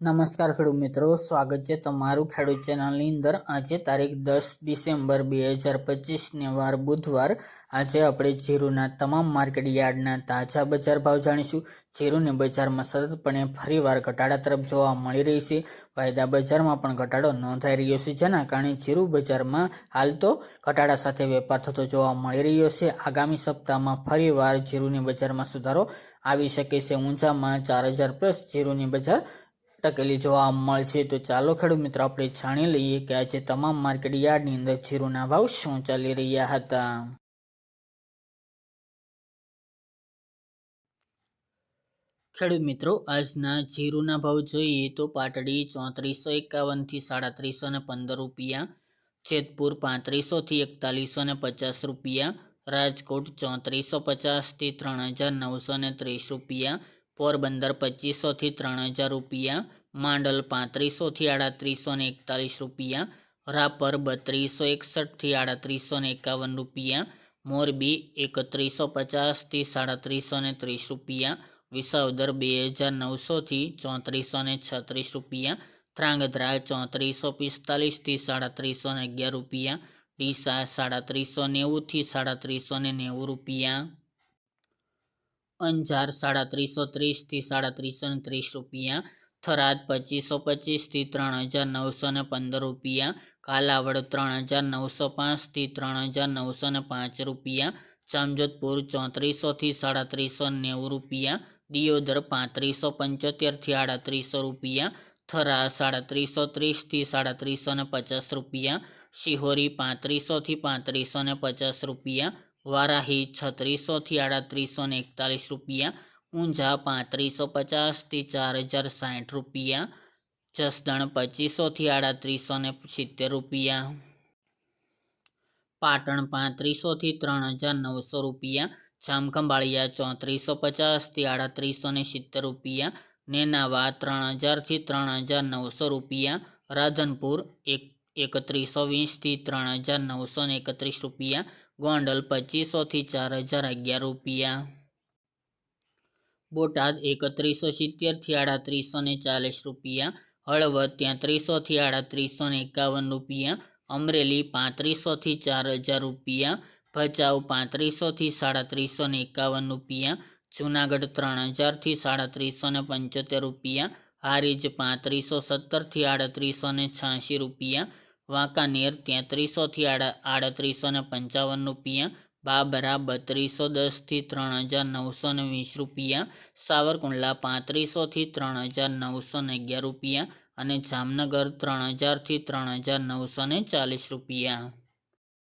નમસ્કાર ખેડૂત મિત્રો, સ્વાગત છે તમારું ખેડૂત ચેનલની અંદર. આજે તારીખ દસ ડિસેમ્બર બે હજાર પચીસને વાર બુધવાર. આજે આપણે જીરુના તમામ માર્કેટ યાર્ડના તાજા બજાર ભાવ જાણીશું. જીરુની બજારમાં સતતપણે ફરીવાર ઘટાડા તરફ જોવા મળી રહી છે. વાયદા બજારમાં પણ ઘટાડો નોંધાઈ રહ્યો છે, જેના કારણે જીરુ બજારમાં હાલ તો ઘટાડા સાથે વેપાર થતો જોવા મળી રહ્યો છે. આગામી સપ્તાહમાં ફરીવાર જીરુની બજારમાં સુધારો આવી શકે છે. ઊંચામાં ચાર હજાર પ્લસ જીરુની બજાર ટકેલી જોવા મળશે. તો ચાલો ખેડૂત મિત્રો, આપણે જાણી લઈએ કે આજે તમામ માર્કેટ યાર્ડની અંદર જીરુના ભાવ શું ચાલી રહ્યા હતા. ખેડૂત મિત્રો, આજના જીરુના ભાવ જોઈએ તો પાટડી ચોત્રીસો એકાવનથી સાડત્રીસો ને પંદર રૂપિયા, જેતપુર પાંત્રીસોથી એકતાલીસો ને પચાસ રૂપિયા, રાજકોટ ચોત્રીસો પચાસથી ત્રણ હજાર નવસો ને ત્રીસ રૂપિયા પોરબંદર પચીસોથી ત્રણ હજાર રૂપિયા, માંડલ પાંત્રીસોથી આડત્રીસો ને એકતાલીસ રૂપિયા, રાપર બત્રીસો એકસઠથી આડત્રીસો ને એકાવન રૂપિયા, મોરબી એકત્રીસો પચાસથી સાડત્રીસો ને ત્રીસ રૂપિયા, વિસાવદર બે હજાર નવસોથી ચોત્રીસો ને છત્રીસ રૂપિયા, ધ્રાંગધ્રા ચોત્રીસો પિસ્તાલીસથી સાડત્રીસો ને અગિયાર રૂપિયા, ડીસા સાડત્રીસો નેવુંથી સાડત્રીસો ને નેવું રૂપિયા. અંજાર સાડા ત્રીસો ત્રીસથી સાડત્રીસો ને ત્રીસ રૂપિયા, થરાદ પચીસો પચીસથી ત્રણ હજાર નવસો ને પંદર રૂપિયા, કાલાવડ ત્રણ હજાર નવસો પાંચથી ત્રણ હજાર નવસો ને પાંચ રૂપિયા, જામજોધપુર ચોત્રીસોથી સાડત્રીસો નેવું રૂપિયા, દિયોદર પાંત્રીસો પંચોતેરથી આડત્રીસો રૂપિયા થરા સાડા ત્રીસો ત્રીસથી સાડા ત્રીસો ને પચાસ રૂપિયા, શિહોરી પાંત્રીસોથી પાંત્રીસો ને પચાસ રૂપિયા વારાહી છત્રીસોથી આડત્રીસો ને એકતાલીસ રૂપિયા ઊંઝા પાંત્રીસો પચાસથી ચાર હજાર સાઠ રૂપિયા જસદણ પચીસોથી આડત્રીસો ને સિત્તેર રૂપિયા પાટણ પાંત્રીસોથી ત્રણ હજાર નવસો રૂપિયા જામખંભાળિયા ચોત્રીસો પચાસથી આડત્રીસો ને સિત્તેર રૂપિયા નેનાવા ત્રણ હજારથી ત્રણ હજાર નવસો રૂપિયા રાધનપુર એક એકત્રીસો વીસથી ત્રણ હજાર નવસો ને એકત્રીસ રૂપિયા. ગોંડલ પચીસોથી ચાર હજાર અગિયાર રૂપિયા. બોટાદ એકત્રીસો સિત્તેરથી આડત્રીસો ને ચાલીસ રૂપિયા. હળવદ ત્યાંત્રીસોથી આડત્રીસો ને એકાવન રૂપિયા. અમરેલી પાંત્રીસોથી ચાર હજાર રૂપિયા. ભચાઉ પાંત્રીસોથી સાડત્રીસો ને એકાવન રૂપિયા. જૂનાગઢ ત્રણ હજારથી સાડત્રીસો ને પંચોતેર રૂપિયા. હારીજ પાંત્રીસો સત્તરથી આડત્રીસો ને છ્યાસી રૂપિયા. વાંકાનેર તેત્રીસોથી આડ આડત્રીસો ને પંચાવન રૂપિયા બાબરા બત્રીસો દસથી ત્રણ હજાર નવસો ને વીસ રૂપિયા, સાવરકુંડલા પાંત્રીસોથી ત્રણ હજાર નવસો ને અગિયાર રૂપિયા અને જામનગર ત્રણ હજારથી ત્રણ હજાર નવસો ને ચાલીસ રૂપિયા.